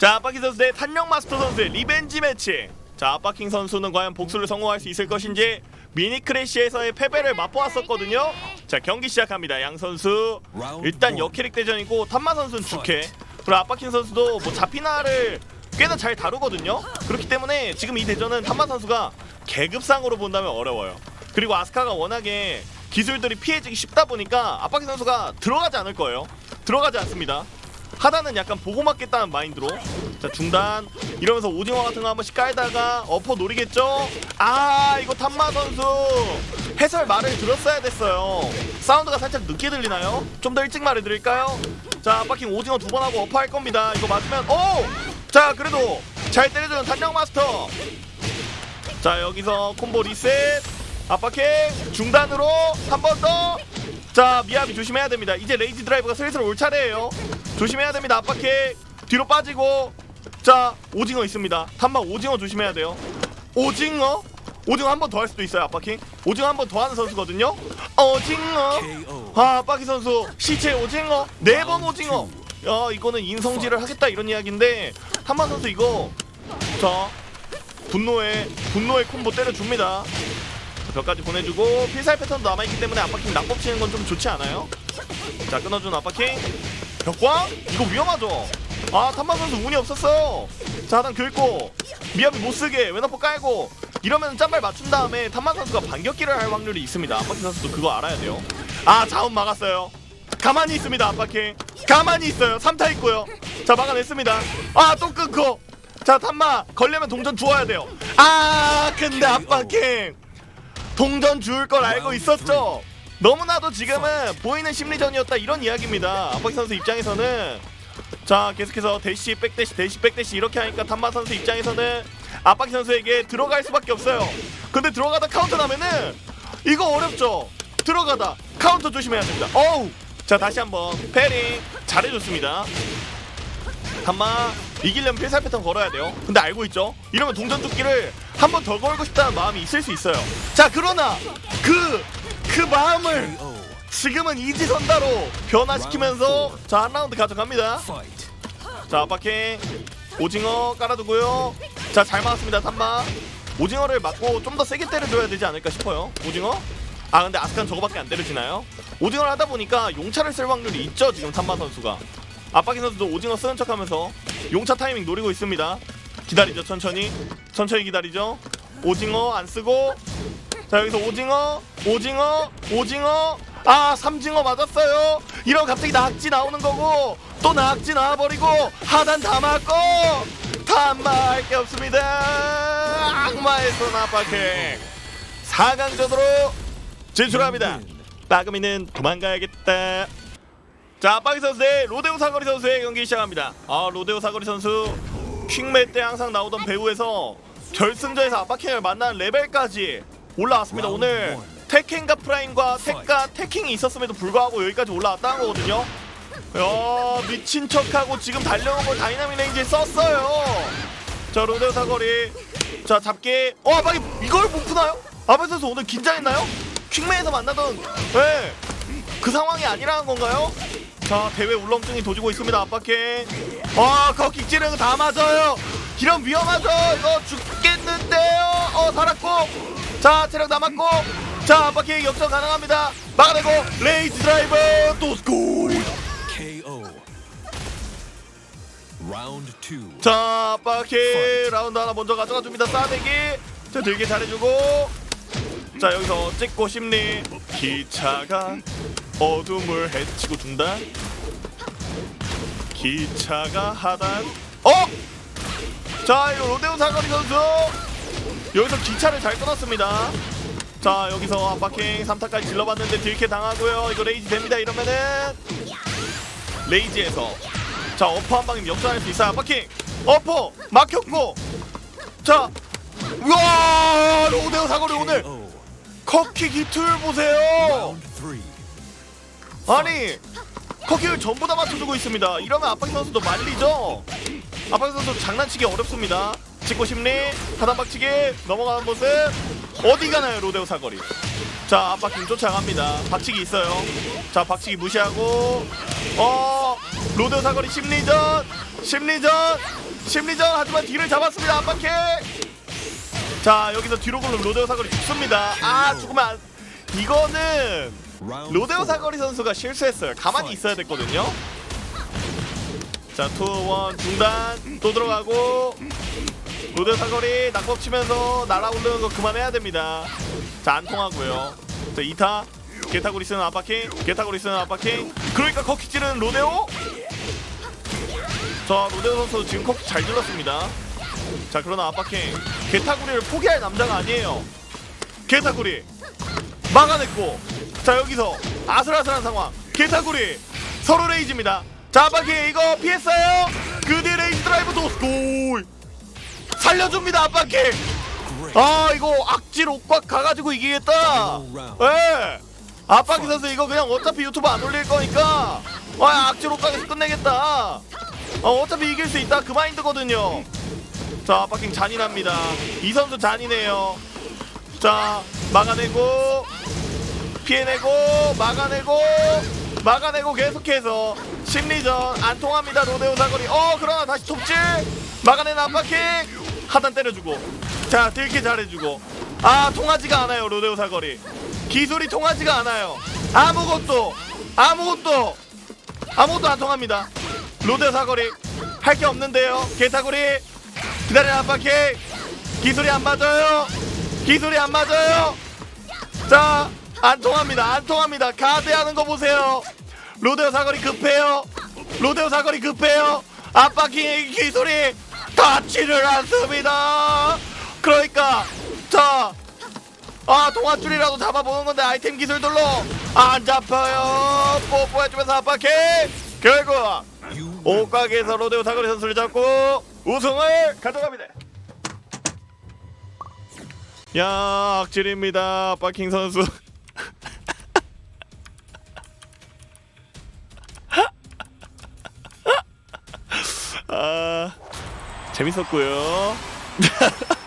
자 아빠킹 선수 대 탄력 마스터 선수의 리벤지 매치. 자 아빠킹 선수는 과연 복수를 성공할 수 있을 것인지 미니 크래시에서의 패배를 맛보았었거든요. 자 경기 시작합니다. 양 선수 일단 역캐릭 대전이고 탐마 선수는 주캐. 그리고 아빠킹 선수도 뭐 자피나를 꽤나 잘 다루거든요. 그렇기 때문에 지금 이 대전은 탐마 선수가 계급상으로 본다면 어려워요. 그리고 아스카가 워낙에 기술들이 피해지기 쉽다 보니까 아빠킹 선수가 들어가지 않을 거예요. 들어가지 않습니다 하단은 약간 보고 맞겠다는 마인드로 자 중단 이러면서 오징어 같은 거 한 번씩 깔다가 어퍼 노리겠죠 아 이거 탐마 선수 해설 말을 들었어야 됐어요 사운드가 살짝 늦게 들리나요? 좀 더 일찍 말해드릴까요? 자 빠킹 오징어 두 번 하고 어퍼 할 겁니다 이거 맞으면 오! 자 그래도 잘 때려주는 단장 마스터 자 여기서 콤보 리셋 압박킹 중단으로 한 번 더. 자 미야비 조심해야 됩니다. 이제 레이지 드라이브가 슬슬 올 차례예요. 조심해야 됩니다. 압박킹 뒤로 빠지고 자 오징어 있습니다. 탐마 오징어 조심해야 돼요. 오징어 오징어 한 번 더 할 수도 있어요. 압박킹 오징어 한 번 더 하는 선수거든요. 오징어 아 압박이 선수 시체 오징어 네 번 오징어. 야 이거는 인성질을 하겠다 이런 이야기인데 탐마 선수 이거 자 분노의 분노의 콤보 때려줍니다. 벽까지 보내주고 필살 패턴도 남아있기 때문에 압박킹 낙법 치는 건 좀 좋지 않아요? 자 끊어준 압박킹. 벽광? 이거 위험하죠? 아 탐마 선수 운이 없었어요. 자 하단 긁고. 미야비 못쓰게. 왼어퍼 깔고. 이러면 짬발 맞춘 다음에 탐마 선수가 반격기를 할 확률이 있습니다. 압박킹 선수도 그거 알아야 돼요. 아 자원 막았어요. 가만히 있습니다 압박킹. 가만히 있어요. 3타 있고요. 자 막아냈습니다. 아 또 끊고. 자 탐마 걸려면 동전 주워야 돼요. 아 근데 압박킹 동전 줄걸 알고 있었죠. 너무나도 지금은 보이는 심리전이었다 이런 이야기입니다. 아빠기 선수 입장에서는 자 계속해서 대시 백대시 대시 백대시 이렇게 하니까 탐마 선수 입장에서는 아빠기 선수에게 들어갈 수밖에 없어요. 근데 들어가다 카운터 나면은 이거 어렵죠. 들어가다 카운터 조심해야 됩니다. 어우 자 다시 한번 패링 잘해줬습니다. 한마 이기려면 필살 패턴 걸어야 돼요. 근데 알고 있죠? 이러면 동전 뚫기를 한 번 더 걸고 싶다는 마음이 있을 수 있어요. 자 그러나 그 그 마음을 지금은 이지선다로 변화시키면서 자 한 라운드 가져갑니다. 자 압박해 오징어 깔아두고요. 자잘 막았습니다 삼마. 오징어를 맞고 좀 더 세게 때려줘야 되지 않을까 싶어요. 오징어? 아 근데 아스칸 저거밖에 안 때려지나요? 오징어를 하다 보니까 용차를 쓸 확률이 있죠 지금 삼마 선수가. 압박이 선수도 오징어 쓰는 척하면서 용차 타이밍 노리고 있습니다. 기다리죠 천천히 천천히 기다리죠. 오징어 안 쓰고 자 여기서 오징어 오징어 오징어 아 삼징어 맞았어요. 이러면 갑자기 낙지 나오는 거고 또 낙지 나와버리고 하단 다 맞고 단마할 게 없습니다. 악마의 손 압박해 4강전으로 진출합니다. 빠금이는 도망가야겠다. 자, 빠기 선수 대 로데오 사거리 선수의 경기 시작합니다. 아, 로데오 사거리 선수 킹매 때 항상 나오던 배우에서 결승전에서 압박킹을 만난 레벨까지 올라왔습니다. 오늘 테켄과 프라임과 tek과 테킹이 있었음에도 불구하고 여기까지 올라왔다는 거거든요. 야, 미친 척하고 지금 달려온 걸 다이나믹 레인지에 썼어요. 자, 로데오 사거리. 자, 잡기. 어, 압박이 이걸 못 푸나요? 아베 선수 오늘 긴장했나요? 킹매에서 만나던 예. 그 상황이 아니라는 건가요? 자 대회 울렁증이 도지고 있습니다 압박해. 아 거기 찌르는 다 맞아요. 이런 위험하죠? 이거 죽겠는데요? 어 살았고. 자 체력 남았고. 자 압박해 역전 가능합니다. 막아내고 레이지 드라이버 또 스골 KO. 자 압박해. 라운드 하나 먼저 가져가 줍니다 싸대기. 자 되게 잘해주고. 자 여기서 찍고 심리 기차가 어둠을 헤치고 중단 기차가 하단. 어? 자 이거 로데오 사거리 선수. 여기서 기차를 잘 끊었습니다. 자 여기서 압박행 3타까지 질러봤는데 딜캐 당하고요. 이거 레이지 됩니다 이러면은. 레이지에서. 자 어퍼 한 방이면 역전할 수 있어요. 압박행. 어퍼! 막혔고. 자 우와! 로데오 사거리 오늘. 커킥 히트를 보세요. 아니 커킥을 전부 다 맞춰주고 있습니다. 이러면 압박 선수도 말리죠. 압박 선수 장난치기 어렵습니다. 찍고 심리 하단 박치기 넘어가는 모습 어디 가나요 로데오 사거리. 자 압박팀 쫓아갑니다. 박치기 있어요. 자 박치기 무시하고 어 로데오 사거리 심리전 심리전 심리전 하지만 뒤를 잡았습니다 압박해 자 여기서 뒤로 굴른 로데오 사거리 죽습니다 아 죽으면 안... 이거는 로데오. 사거리 선수가 실수했어요. 가만히 있어야 됐거든요. 자 투원 중단. 또 들어가고. 로데오 사거리 낙법 치면서 날아오르는 거 그만해야 됩니다. 자 안 통하고요. 자 2타. 게타구리 쓰는 압박킹 게타구리 쓰는 압박킹 그러니까 커키 찌르는 로데오? 자 로데오 선수 지금 커키 잘 질렀습니다. 자 그러나 압박킹 게타구리를 포기할 남자가 아니에요. 게타구리. 막아냈고 자 여기서 아슬아슬한 상황. 게타구리. 서로 레이즈입니다. 자 압박킹 이거 피했어요. 그 뒤에 레이즈 드라이브 도스 골. 살려줍니다 압박킹 Great. 아 이거 악질 옥박 가가지고 이기겠다. 예. 압박이 선수 이거 그냥 어차피 유튜브 안 올릴 거니까. 아 악질 옥박에서 끝내겠다. 어, 어차피 이길 수 있다. 그 마인드거든요. 자 압박킹 잔인합니다. 이 선수 잔인해요. 자 막아내고 피해내고 막아내고 막아내고 계속해서 심리전 안 통합니다. 로데오 사거리. 어 그러나 다시 톱질! 막아내는 압박킹 하단 때려주고. 자 되게 잘해주고. 아 통하지가 않아요 로데오 사거리. 기술이 통하지가 않아요. 아무것도 아무것도 아무것도 안 통합니다. 로데오 사거리. 할 게 없는데요. 개사거리. 기다리는 압박킹 기술이 안 맞아요. 기술이 안 맞아요. 자, 안 통합니다. 안 통합니다. 가드하는 거 보세요. 로데오 사거리 급해요. 로데오 사거리 급해요. 압박킹의 기술이 닿지를 않습니다. 그러니까 자, 아 동아줄이라도 잡아보는 건데 아이템 기술들로 안 잡혀요. 뽀뽀해주면서 압박킹. 결국 You win. 옷가게에서 로데오 사거리 선수를 잡고 우승을 가져갑니다. 야 악질입니다 빠킹 선수 재밌었고요